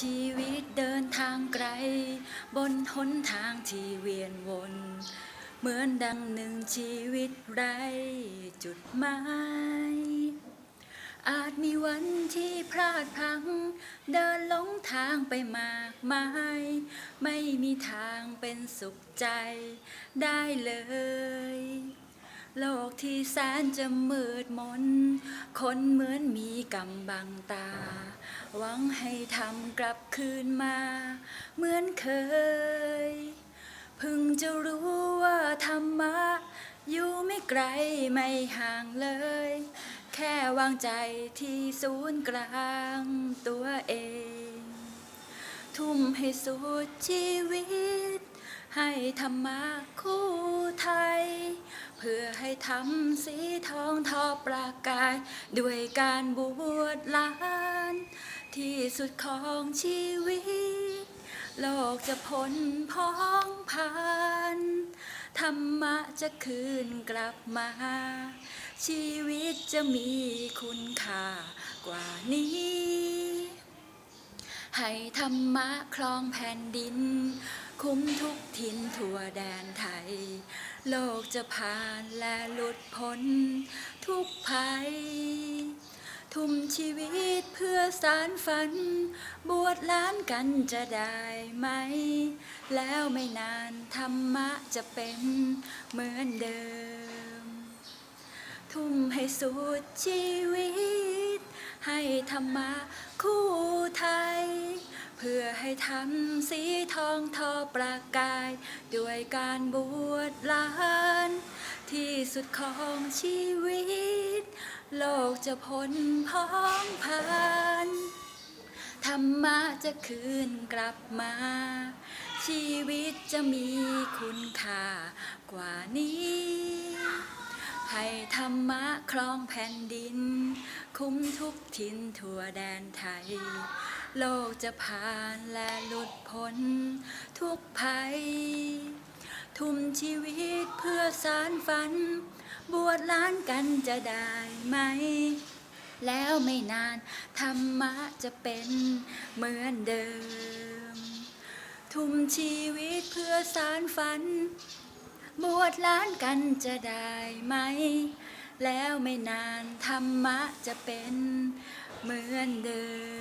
ชีวิตเดินทางไกล บนหนทางที่เวียนวน เหมือนดังหนึ่งชีวิตไรจุดหมาย อาจมีวันที่พลาดพลังเดินหลงทางไปมากมาย ไม่มีทางเป็นสุขใจได้เลย โลกที่แสนจะมืดมน คนเหมือนมีกำบังตา หวังให้ทำกลับคืนมา เหมือนเคย เพึ่งจะรู้ว่าธรรมะ อยู่ไม่ไกลไม่ห่างเลย แค่วางใจที่ศูนย์กลางตัวเอง ทุ่มให้สุดชีวิต ให้ธรรมะคู่ไทยเพื่อ ทำสีทองทอประกาย ด้วยการบวชลาน ที่สุดของชีวิต โลกจะพ้นพ้องผ่านธรรมะจะคืนกลับมา ชีวิตจะมีคุณค่ากว่านี้ ให้ธรรมะคลองแผ่นดิน คุ้มทุกทินทั่วแดนไทย โลกจะผ่านและหลุดพ้นทุกภัย ทุ่มชีวิตเพื่อสารฝัน บวชล้านกันจะได้ไหม แล้วไม่นานธรรมะจะเป็นเหมือนเดิม ทุ่มให้สุดชีวิต ให้ธรรมะคู่ไทย ให้ทำสีทองทอประกาย ด้วยการบวชลาน ที่สุดของชีวิต โลกจะพ้นพ้องผ่านธรรมะจะคืนกลับมา ชีวิตจะมีคุณค่ากว่านี้ ให้ธรรมะครองแผ่นดิน คุ้มทุกทินทั่วแดนไทย โลกจะผ่านและหลุดพ้นทุกภัย ทุ่มชีวิตเพื่อสารฝัน บวชล้านกันจะได้ไหม แล้วไม่นานธรรมะจะเป็นเหมือนเดิม ทุ่มชีวิตเพื่อสารฝัน บวชล้านกันจะได้ไหม แล้วไม่นานธรรมะจะเป็นเหมือนเดิม